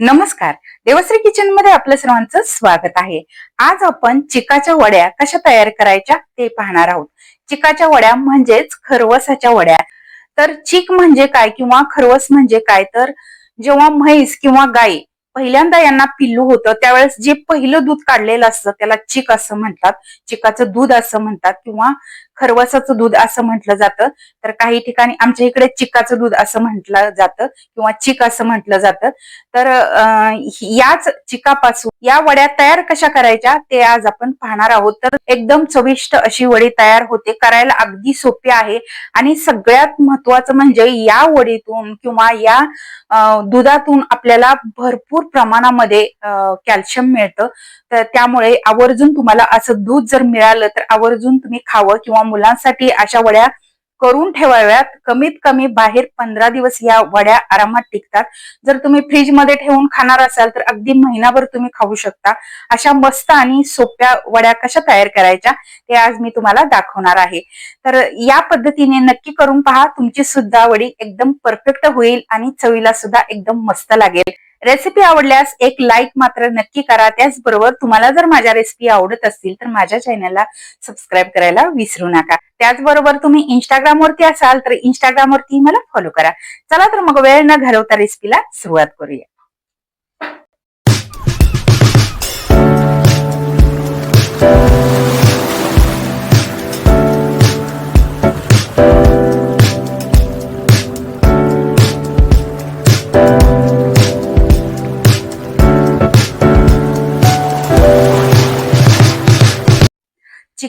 नमस्कार. देवश्री किचनमध्ये आपलं सर्वांचं स्वागत आहे. आज आपण चिकाच्या वड्या कशा तयार करायच्या ते पाहणार आहोत. चिकाच्या वड्या म्हणजेच खरवसाच्या वड्या. तर चिक म्हणजे काय किंवा खरवस म्हणजे काय? तर जेव्हा म्हैस किंवा गाय पहिल्यांदा यांना पिल्लू होतं त्यावेळेस जे पहिलं दूध काढलेलं असतं त्याला चिक असं म्हणतात. चिकाचं दूध असं म्हणतात किंवा खरवसाचं दूध असं म्हटलं जातं. तर काही ठिकाणी आमच्या इकडे चिकाचं दूध असं म्हटलं जातं किंवा चिक असं म्हटलं जातं. तर याच चिकापासून या वड्या तयार कशा करायच्या ते आज आपण पाहणार आहोत. तर एकदम चविष्ट अशी वडी तयार होते. करायला अगदी सोपी आहे. आणि सगळ्यात महत्वाचं म्हणजे या वडीतून किंवा या दुधातून आपल्याला भरपूर प्रमाणामध्ये कॅल्शियम मिळतं. तर त्यामुळे आवर्जून तुम्हाला असं दूध जर मिळालं तर आवर्जून तुम्ही खावं किंवा मुलांसाठी अशा वड्या करून ठेवाव्यात. कमीत कमी बाहेर पंधरा दिवस या वड्या आरामात टिकतात. जर तुम्ही फ्रीजमध्ये ठेवून खाणार असाल तर अगदी महिनाभर तुम्ही खाऊ शकता. अशा मस्त आणि सोप्या वड्या कशा तयार करायच्या ते आज मी तुम्हाला दाखवणार आहे. तर या पद्धतीने नक्की करून पहा. तुमची सुद्धा वडी एकदम परफेक्ट होईल आणि चवीला सुद्धा एकदम मस्त लागेल. रेसिपी आवडल्यास एक लाईक मात्र नक्की करा. त्याचबरोबर तुम्हाला जर माझ्या रेसिपी आवडत असतील तर माझ्या चॅनलला सबस्क्राईब करायला विसरू नका. त्याचबरोबर तुम्ही इंस्टाग्राम वरती असाल तर इंस्टाग्रामवरती मला फॉलो करा. चला तर मग वेळ न घालवता रेसिपीला सुरुवात करूया.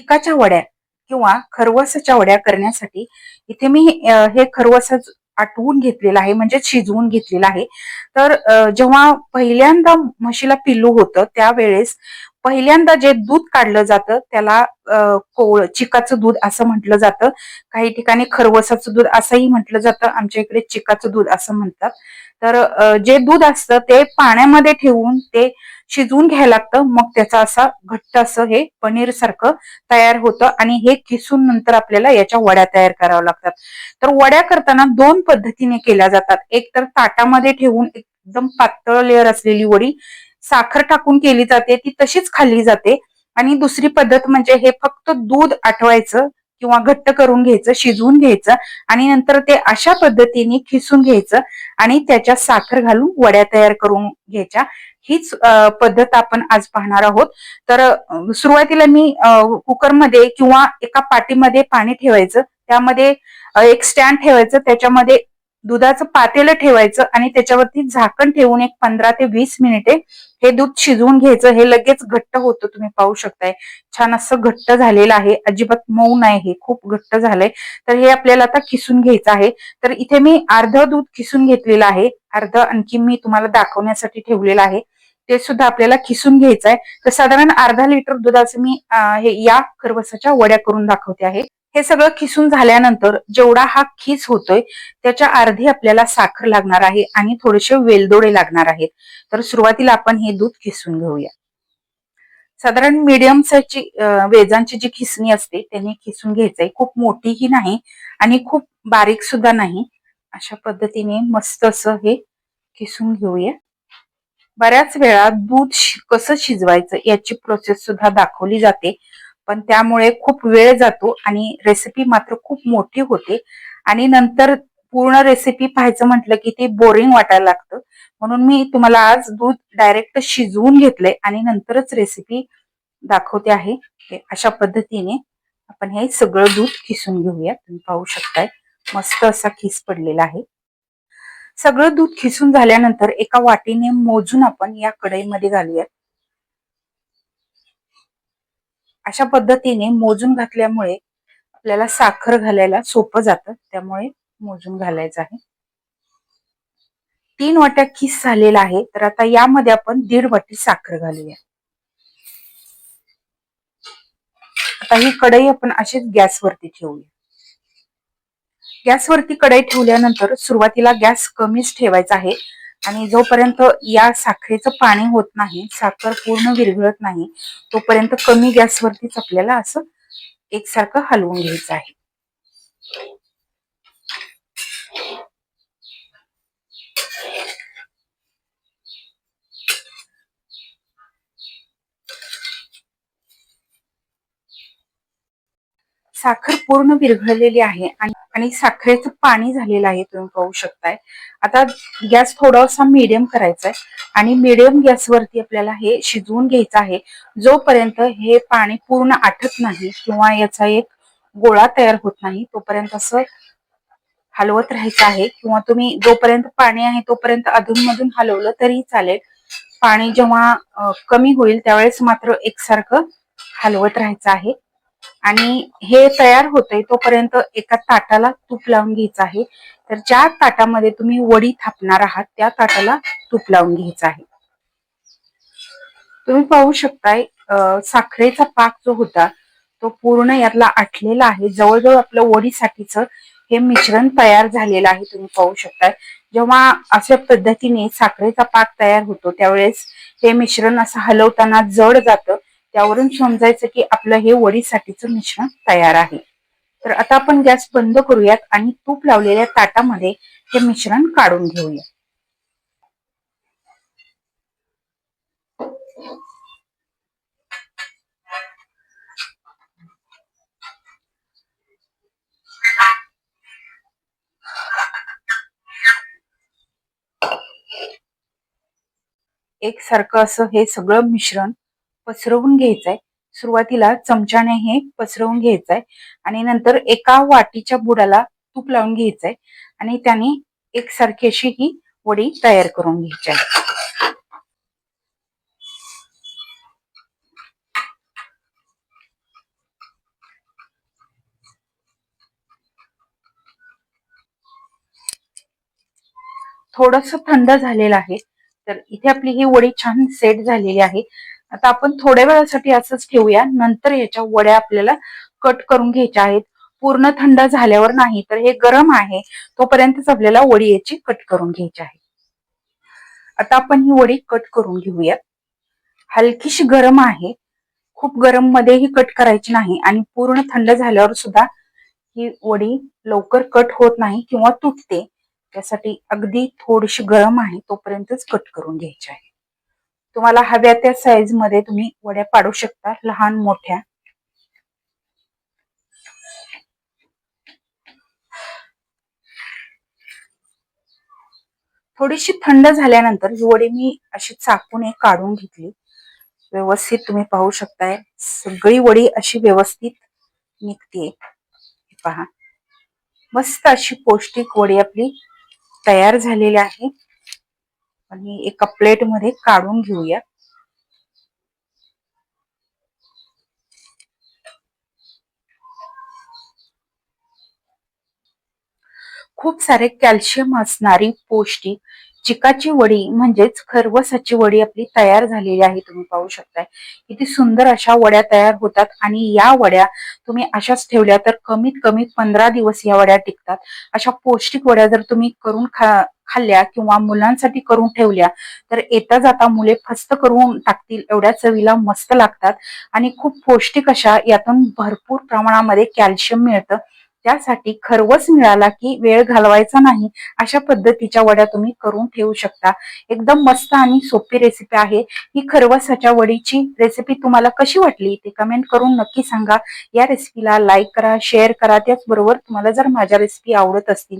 चिकाच्या वड्या किंवा खरवसाच्या वड्या करण्यासाठी इथे मी हे खरवस आटवून घेतलेलं आहे म्हणजे शिजवून घेतलेलं आहे. तर जेव्हा पहिल्यांदा म्हशीला पिल्लू होतं त्यावेळेस पहिल्यांदा जे दूध काढलं जातं त्याला कोळ चिकाचं दूध असं म्हटलं जातं. काही ठिकाणी खरवसाचं दूध असंही म्हटलं जातं आमच्या इकडे चिकाचं दूध असं म्हणतात. तर जे दूध असतं ते पाण्यामध्ये ठेवून ते शिजवून घ्यायला लागतं. मग त्याचा असा घट्ट असं हे पनीर सारखं तयार होतं आणि हे किसून नंतर आपल्याला याच्या वड्या तयार कराव्या लागतात. तर वड्या करताना दोन पद्धतीने केल्या जातात. एक तर ताटामध्ये ठेवून एकदम पातळ लेअर असलेली वडी साखर टाकून केली जाते. ती तशीच खाल्ली जाते. आणि दुसरी पद्धत म्हणजे हे फक्त दूध आठवायचं. किंवा घट्ट करून घ्यायचं शिजवून घ्यायचं आणि नंतर ते अशा पद्धतीने खिसून घ्यायचं आणि त्याच्यात साखर घालून वड्या तयार करून घ्यायच्या. हीच पद्धत आपण आज पाहणार आहोत. तर सुरुवातीला मी कुकरमध्ये किंवा एका पाटीमध्ये पाणी ठेवायचं. त्यामध्ये एक स्टँड ठेवायचं. त्याच्यामध्ये दुधाचं पातेलं ठेवायचं आणि त्याच्यावरती झाकण ठेवून एक पंधरा ते वीस मिनिटे हे दूध शिजवून घ्यायचं. हे लगेच घट्ट होतं तुम्ही पाहू शकताय. छान असं घट्ट झालेलं आहे. अजिबात मऊ नाही हे. खूप घट्ट झालंय. तर हे आपल्याला आता किसून घ्यायचं आहे. तर इथे मी अर्ध दूध किसून घेतलेलं आहे. अर्ध आणखी मी तुम्हाला दाखवण्यासाठी ठेवलेलं आहे. ते सुद्धा आपल्याला खिसून घ्यायचं आहे. तर साधारण अर्धा लिटर दुधाचं मी हे या खरवसाच्या वड्या करून दाखवते आहे. हे सगळं खिसून झाल्यानंतर जेवढा हा खिस होतोय त्याच्या अर्धी आपल्याला साखर लागणार आहे आणि थोडेसे वेलदोडे लागणार आहेत. तर सुरुवातीला आपण हे दूध खिसून घेऊया. साधारण मीडियम साईजची वेजांची जी खिसणी असते त्यांनी खिसून घ्यायचंय. खूप मोठीही नाही आणि खूप बारीक सुद्धा नाही. अशा पद्धतीने मस्त असं हे खिसून घेऊया. बऱ्याच वेळा दूध कसं शिजवायचं याची प्रोसेस सुद्धा दाखवली जाते. पण त्यामुळे खूप वेळ जातो आणि रेसिपी मात्र खूप मोठी होते. आणि नंतर पूर्ण रेसिपी पाहायचं म्हटलं की ते बोरिंग वाटायला लागतं. म्हणून मी तुम्हाला आज दूध डायरेक्ट शिजवून घेतलंय आणि नंतरच रेसिपी दाखवते आहे. अशा पद्धतीने आपण हे सगळं दूध खिसून घेऊया. तुम्ही पाहू शकताय. मस्त असा खिस पडलेला आहे. सगळं दूध खिसून झाल्यानंतर एका वाटीने मोजून आपण या कढईमध्ये घालूयात. अशा पद्धतीने मोजून घातल्यामुळे आपल्याला साखर घालायला सोपं जातं. त्यामुळे मोजून घालायचं आहे. तीन वाट्या खिस झालेला आहे. तर आता यामध्ये आपण दीड वाटी साखर घालूया. आता ही कढई आपण अशीच गॅसवरती ठेवूया. गॅसवरती कढई ठेवल्यानंतर सुरुवातीला गॅस कमीच ठेवायचा आहे. आणि जोपर्यंत या साखरेचं पाणी होत नाही साखर पूर्ण विरघळत नाही तोपर्यंत कमी गॅसवरतीच आपल्याला असं एकसारखं हलवून घ्यायचं आहे. साखर पूर्ण विरघळलेली आहे आणि आणि साखरेचं पाणी झालेलं आहे तुम्ही पाहू शकताय. आता गॅस थोडासा मीडियम करायचा आहे आणि मीडियम गॅसवरती आपल्याला हे शिजवून घ्यायचं आहे. जोपर्यंत हे पाणी पूर्ण आटत नाही किंवा याचा एक गोळा तयार होत नाही तोपर्यंत असं हलवत राहायचं आहे. किंवा तुम्ही जोपर्यंत पाणी आहे तोपर्यंत अधूनमधून हलवलं तरी चालेल. पाणी जेव्हा कमी होईल त्यावेळेस मात्र एकसारखं हलवत राहायचं आहे. आणि हे तयार होतंय तोपर्यंत एका ताटाला तूप लावून घ्यायचं आहे. तर ज्या ताटामध्ये तुम्ही वडी थापणार आहात त्या ताटाला तूप लावून घ्यायचं आहे. तुम्ही पाहू शकताय साखरेचा पाक जो होता तो पूर्ण यातला आटलेला आहे. जवळजवळ आपलं वडीसाठीच हे मिश्रण तयार झालेलं आहे तुम्ही पाहू शकताय. जेव्हा अशा पद्धतीने साखरेचा पाक तयार होतो त्यावेळेस हे मिश्रण असं हलवताना जड जातं. त्यावरून समजायचं की आपलं हे वडीसाठीचं मिश्रण तयार आहे. तर आता आपण गॅस बंद करूयात आणि तूप लावलेल्या ताटामध्ये हे मिश्रण काढून घेऊया. एकसारखं असं हे सगळं मिश्रण पसरवून घ्यायचंय. सुरुवातीला चमच्याने हे पसरवून घ्यायचंय. आणि नंतर एका वाटीच्या बुडाला तूप लावून घ्यायचंय. आणि त्याने एकसारखी अशी ही वडी तयार करून घ्यायची आहे. थोडस थंड झालेलं आहे. तर इथे आपली ही वडी छान सेट झालेली आहे. आता आपण थोड्या वेळासाठी असंच ठेवूया. नंतर याच्या वड्या आपल्याला कट करून घ्यायच्या आहेत. पूर्ण थंड झाल्यावर नाही तर हे गरम आहे तोपर्यंतच आपल्याला वडी याची कट करून घ्यायची आहे. आता आपण ही वडी कट करून घेऊया. हलकीशी गरम आहे. खूप गरम मध्येही कट करायची नाही आणि पूर्ण थंड झाल्यावर सुद्धा ही वडी लवकर कट होत नाही किंवा तुटते. त्यासाठी अगदी थोडीशी गरम आहे तोपर्यंतच कट करून घ्यायची आहे. तुम्हाला हव्या त्या साईजमध्ये तुम्ही वड्या पाडू शकता लहान मोठ्या. थोडीशी थंड झाल्यानंतर ही वडी मी अशी चाकूने काढून घेतली. व्यवस्थित तुम्ही पाहू शकताय सगळी वडी अशी व्यवस्थित निघते पहा. मस्त अशी पौष्टिक वडी आपली तयार झालेली आहे. आणि एका प्लेटमध्ये काढून घेऊया. खूप सारे कॅल्शियम असणारी पौष्टिक चिकाची वडी म्हणजेच खरवसाची वडी आपली तयार झालेली आहे. तुम्ही पाहू शकताय. किती सुंदर अशा वड्या तयार होतात आणि या वड्या तुम्ही अशाच ठेवल्या तर कमीत कमी पंधरा दिवस या वड्या टिकतात. अशा पौष्टिक वड्या जर तुम्ही करून खा खाल्ल्या किंवा मुलांसाठी करून ठेवल्या तर येता जाता मुले फस्त करून टाकतील एवढ्या चवीला मस्त लागतात. आणि खूप पौष्टिक अशा यातून भरपूर प्रमाणामध्ये कॅल्शियम मिळतं. त्यासाठी खरवस मिळाला की वेळ घालवायचा नाही अशा पद्धतीच्या वड्या तुम्ही करून ठेवू शकता. एकदम मस्त आणि सोपी रेसिपी आहे. ही खरवसाच्या वडीची रेसिपी तुम्हाला कशी वाटली ते कमेंट करून नक्की सांगा. या रेसिपीला लाईक करा शेअर करा. त्याचबरोबर तुम्हाला जर माझ्या रेसिपी आवडत असतील